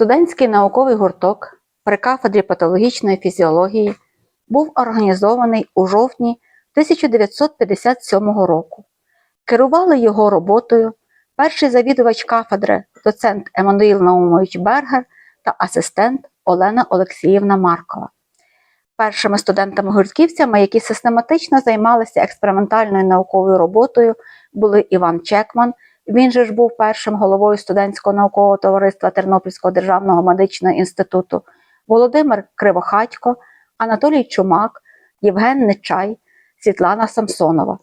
Студентський науковий гурток при кафедрі патологічної фізіології був організований у жовтні 1957 року. Керували його роботою перший завідувач кафедри, доцент Еммануїл Наумович Бергер та асистент Олена Олексіївна Маркова. Першими студентами-гуртківцями, які систематично займалися експериментальною науковою роботою, були Іван Чекман. Він же ж був першим головою студентського наукового товариства Тернопільського державного медичного інституту, Володимир Кривохатько, Анатолій Чумак, Євген Нечай, Світлана Самсонова.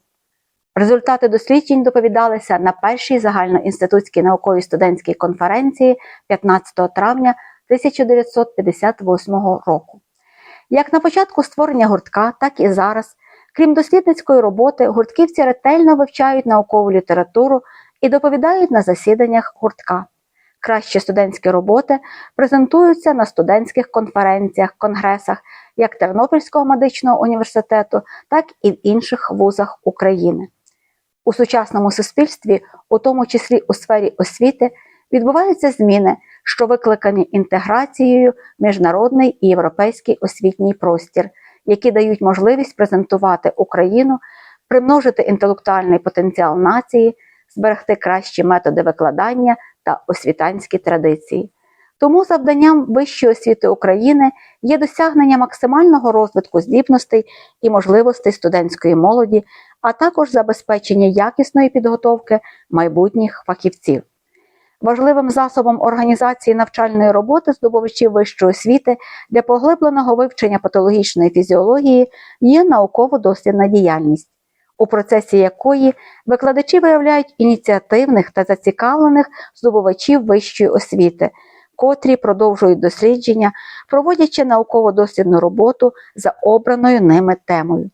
Результати досліджень доповідалися на першій загальноінститутській науковій студентській конференції 15 травня 1958 року. Як на початку створення гуртка, так і зараз, крім дослідницької роботи, гуртківці ретельно вивчають наукову літературу і доповідають на засіданнях гуртка. Кращі студентські роботи презентуються на студентських конференціях, конгресах як Тернопільського медичного університету, так і в інших вузах України. У сучасному суспільстві, у тому числі у сфері освіти, відбуваються зміни, що викликані інтеграцією міжнародний і європейський освітній простір, які дають можливість презентувати Україну, примножити інтелектуальний потенціал нації, зберегти кращі методи викладання та освітянські традиції. Тому завданням Вищої освіти України є досягнення максимального розвитку здібностей і можливостей студентської молоді, а також забезпечення якісної підготовки майбутніх фахівців. Важливим засобом організації навчальної роботи здобувачів вищої освіти для поглибленого вивчення патологічної фізіології є науково-дослідна діяльність, у процесі якої викладачі виявляють ініціативних та зацікавлених здобувачів вищої освіти, котрі продовжують дослідження, проводячи науково-дослідну роботу за обраною ними темою.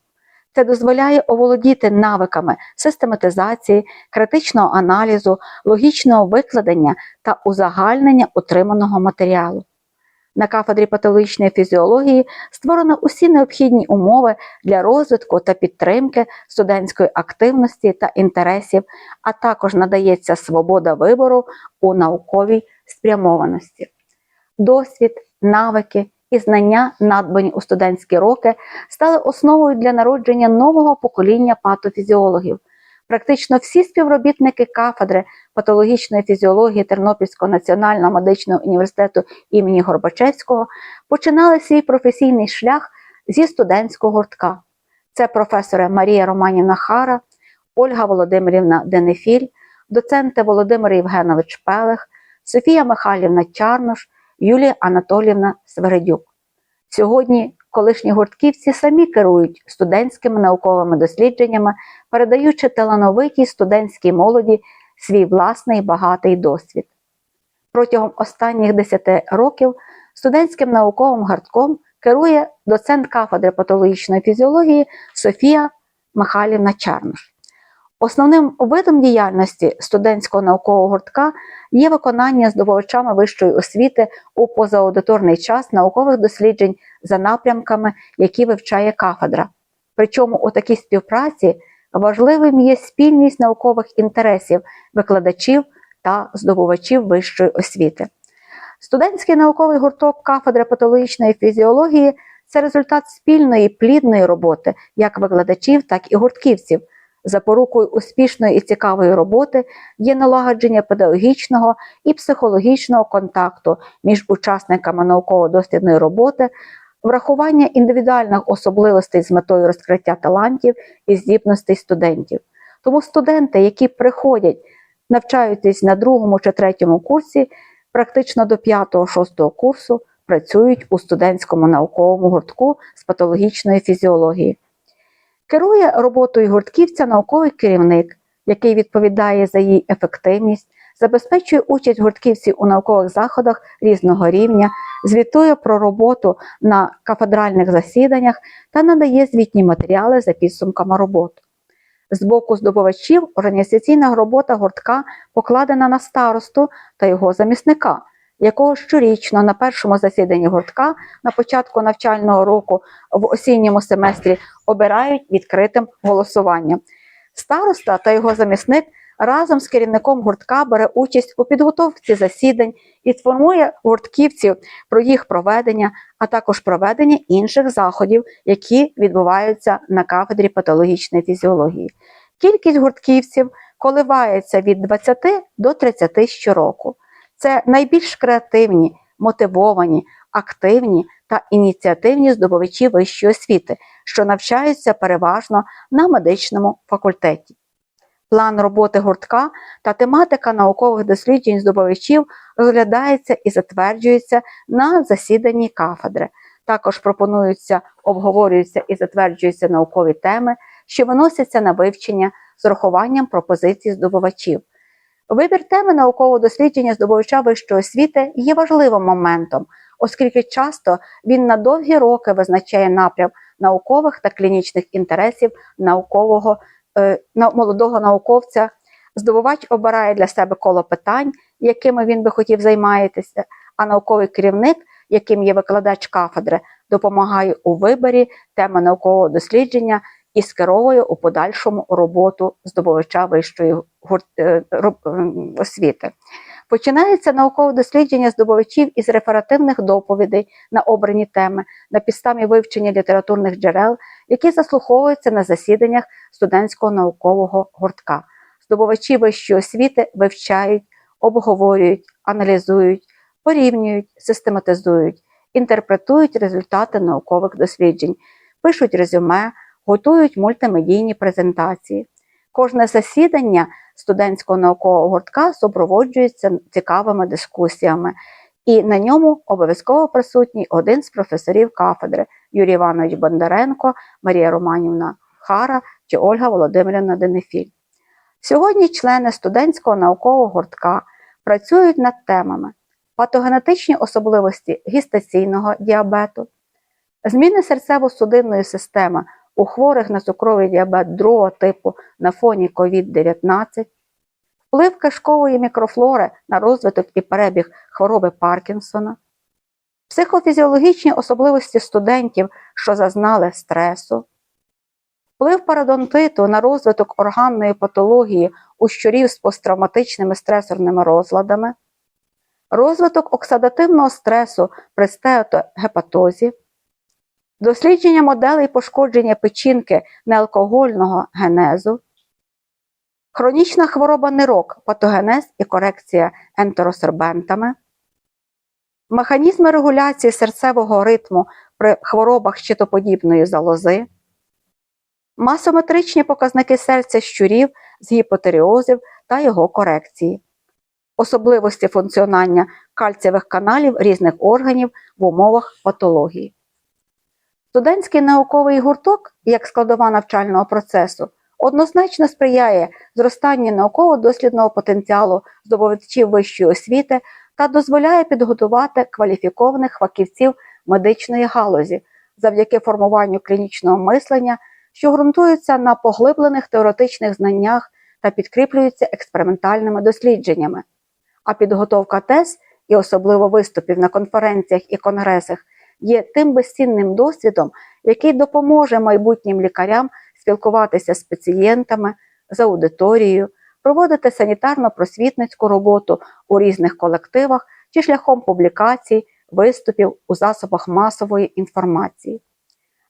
Це дозволяє оволодіти навиками систематизації, критичного аналізу, логічного викладення та узагальнення отриманого матеріалу. На кафедрі патологічної фізіології створено усі необхідні умови для розвитку та підтримки студентської активності та інтересів, а також надається свобода вибору у науковій спрямованості. Досвід, навики і знання, надбані у студентські роки, стали основою для народження нового покоління патофізіологів. Практично всі співробітники кафедри патологічної фізіології Тернопільського національного медичного університету імені Горбачевського починали свій професійний шлях зі студентського гуртка. Це професори Марія Романівна Хара, Ольга Володимирівна Денефіль, доценти Володимир Євгенович Пелех, Софія Михайлівна Чарнош, Юлія Анатоліївна Свередюк. Сьогодні колишні гуртківці самі керують студентськими науковими дослідженнями, передаючи талановитій студентській молоді свій власний багатий досвід. Протягом останніх 10 років студентським науковим гуртком керує доцент кафедри патологічної фізіології Софія Михайлівна Чарнош. Основним видом діяльності студентського наукового гуртка є виконання здобувачами вищої освіти у позааудиторний час наукових досліджень за напрямками, які вивчає кафедра. Причому у такій співпраці важливим є спільність наукових інтересів викладачів та здобувачів вищої освіти. Студентський науковий гурток кафедри патологічної фізіології це результат спільної плідної роботи як викладачів, так і гуртківців. Запорукою успішної і цікавої роботи є налагодження педагогічного і психологічного контакту між учасниками науково-дослідної роботи, врахування індивідуальних особливостей з метою розкриття талантів і здібностей студентів. Тому студенти, які приходять, навчаючись на другому чи третьому курсі, практично до 5-6 курсу працюють у студентському науковому гуртку з патологічної фізіології. Керує роботою гуртківця науковий керівник, який відповідає за її ефективність, забезпечує участь гуртківців у наукових заходах різного рівня, звітує про роботу на кафедральних засіданнях та надає звітні матеріали за підсумками роботи. З боку здобувачів організаційна робота гуртка покладена на старосту та його замісника, якого щорічно на першому засіданні гуртка на початку навчального року в осінньому семестрі обирають відкритим голосуванням. Староста та його замісник разом з керівником гуртка бере участь у підготовці засідань і формує гуртківців про їх проведення, а також проведення інших заходів, які відбуваються на кафедрі патологічної фізіології. Кількість гуртківців коливається від 20 до 30 щороку. Це найбільш креативні, мотивовані, активні та ініціативні здобувачі вищої освіти, що навчаються переважно на медичному факультеті. План роботи гуртка та тематика наукових досліджень здобувачів розглядається і затверджується на засіданні кафедри. Також пропонуються, обговорюються і затверджуються наукові теми, що виносяться на вивчення з урахуванням пропозицій здобувачів. Вибір теми наукового дослідження здобувача вищої освіти є важливим моментом, оскільки часто він на довгі роки визначає напрям наукових та клінічних інтересів наукового е, молодого науковця. Здобувач обирає для себе коло питань, якими він би хотів займатися, а науковий керівник, яким є викладач кафедри, допомагає у виборі теми наукового дослідження і скеровує у подальшому роботу здобувача вищої е, ем, освіти. Починається наукове дослідження здобувачів із реферативних доповідей на обрані теми на підставі вивчення літературних джерел, які заслуховуються на засіданнях студентського наукового гуртка. Здобувачі вищої освіти вивчають, обговорюють, аналізують, порівнюють, систематизують, інтерпретують результати наукових досліджень, пишуть резюме, готують мультимедійні презентації. Кожне засідання студентського наукового гуртка супроводжується цікавими дискусіями, і на ньому обов'язково присутній один з професорів кафедри Юрій Іванович Бондаренко, Марія Романівна Хара чи Ольга Володимирівна Денефіль. Сьогодні члени студентського наукового гуртка працюють над темами патогенетичні особливості гістаційного діабету, зміни серцево-судинної системи у хворих на цукровий діабет другого типу на фоні COVID-19, вплив кишкової мікрофлори на розвиток і перебіг хвороби Паркінсона, психофізіологічні особливості студентів, що зазнали стресу, вплив парадонтиту на розвиток органної патології у щурів з посттравматичними стресорними розладами, розвиток оксидативного стресу при стеатогепатозі, дослідження моделей пошкодження печінки неалкогольного генезу, хронічна хвороба нирок, патогенез і корекція ентеросорбентами, механізми регуляції серцевого ритму при хворобах щитоподібної залози, масометричні показники серця щурів з гіпотеріозів та його корекції, особливості функціонування кальцієвих каналів різних органів в умовах патології. Студентський науковий гурток, як складова навчального процесу, однозначно сприяє зростанню науково-дослідного потенціалу здобувачів вищої освіти та дозволяє підготувати кваліфікованих фахівців медичної галузі завдяки формуванню клінічного мислення, що ґрунтується на поглиблених теоретичних знаннях та підкріплюються експериментальними дослідженнями. А підготовка тез і особливо виступів на конференціях і конгресах є тим безцінним досвідом, який допоможе майбутнім лікарям спілкуватися з пацієнтами, з аудиторією, проводити санітарно-просвітницьку роботу у різних колективах чи шляхом публікацій, виступів у засобах масової інформації.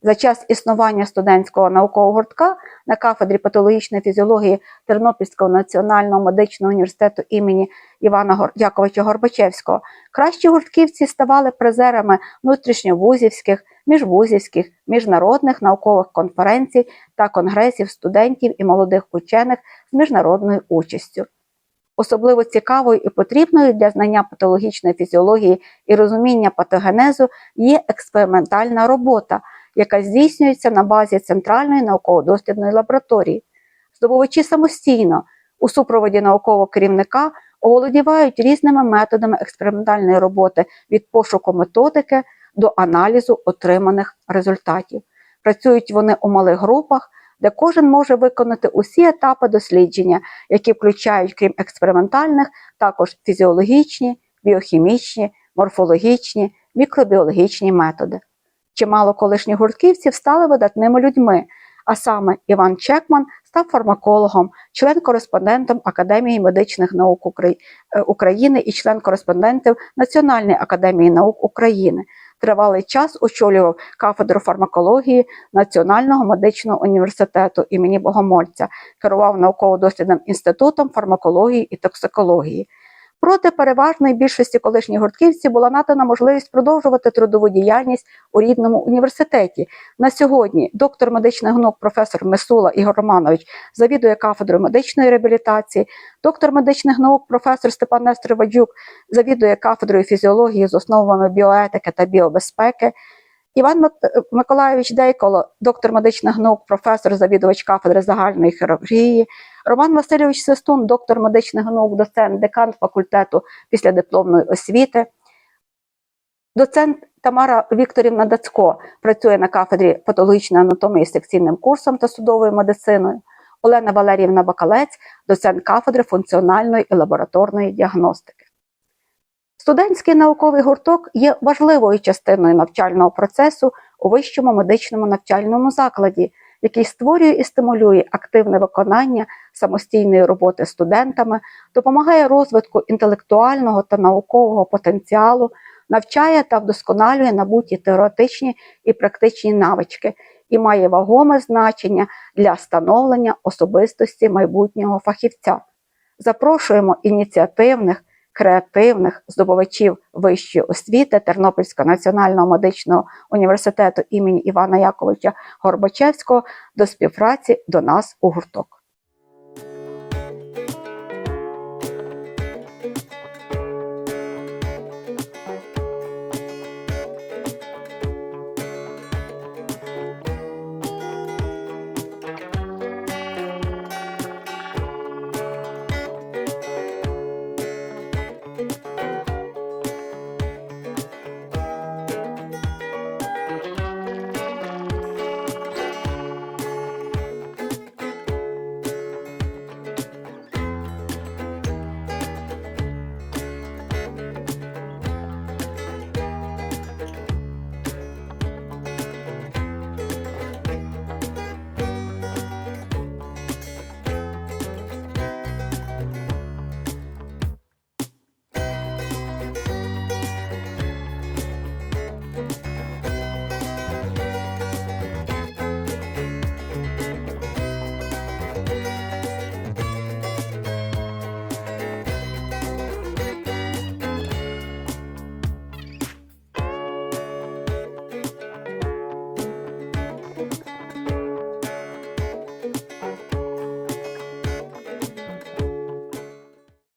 За час існування студентського наукового гуртка на кафедрі патологічної фізіології Тернопільського національного медичного університету імені Івана Яковича Горбачевського кращі гуртківці ставали призерами внутрішньовузівських, міжвузівських, міжнародних наукових конференцій та конгресів студентів і молодих учених з міжнародною участю. Особливо цікавою і потрібною для знання патологічної фізіології і розуміння патогенезу є експериментальна робота, яка здійснюється на базі Центральної науково-дослідної лабораторії. Здобувачі самостійно у супроводі наукового керівника оволодівають різними методами експериментальної роботи від пошуку методики до аналізу отриманих результатів. Працюють вони у малих групах, де кожен може виконати усі етапи дослідження, які включають, крім експериментальних, також фізіологічні, біохімічні, морфологічні, мікробіологічні методи. Чимало колишніх гуртківців стали видатними людьми, а саме Іван Чекман став фармакологом, член-кореспондентом Академії медичних наук е, України і член-кореспондентів Національної академії наук України. Тривалий час очолював кафедру фармакології Національного медичного університету імені Богомольця, керував науково-дослідним інститутом фармакології і токсикології. Проти переважної більшості колишніх гуртківців була надана можливість продовжувати трудову діяльність у рідному університеті. На сьогодні доктор медичних наук професор Месула Ігор Романович завідує кафедрою медичної реабілітації, доктор медичних наук професор Степан Нестор Вадюк завідує кафедрою фізіології з основами біоетики та біобезпеки. Іван Мик- Миколайович Дейколо, доктор медичних наук, професор, завідувач кафедри загальної хірургії, Роман Васильович Свистун, доктор медичних наук, доцент, декан факультету післядипломної освіти. Доцент Тамара Вікторівна Дацько працює на кафедрі патологічної анатомії з секційним курсом та судовою медициною. Олена Валеріївна Бакалець, доцент кафедри функціональної і лабораторної діагностики. Студентський науковий гурток є важливою частиною навчального процесу у вищому медичному навчальному закладі, який створює і стимулює активне виконання самостійної роботи студентами, допомагає розвитку інтелектуального та наукового потенціалу, навчає та вдосконалює набуті теоретичні і практичні навички і має вагоме значення для становлення особистості майбутнього фахівця. Запрошуємо ініціативних, креативних здобувачів вищої освіти Тернопільського національного медичного університету імені Івана Яковича Горбачевського до співпраці до нас у гурток.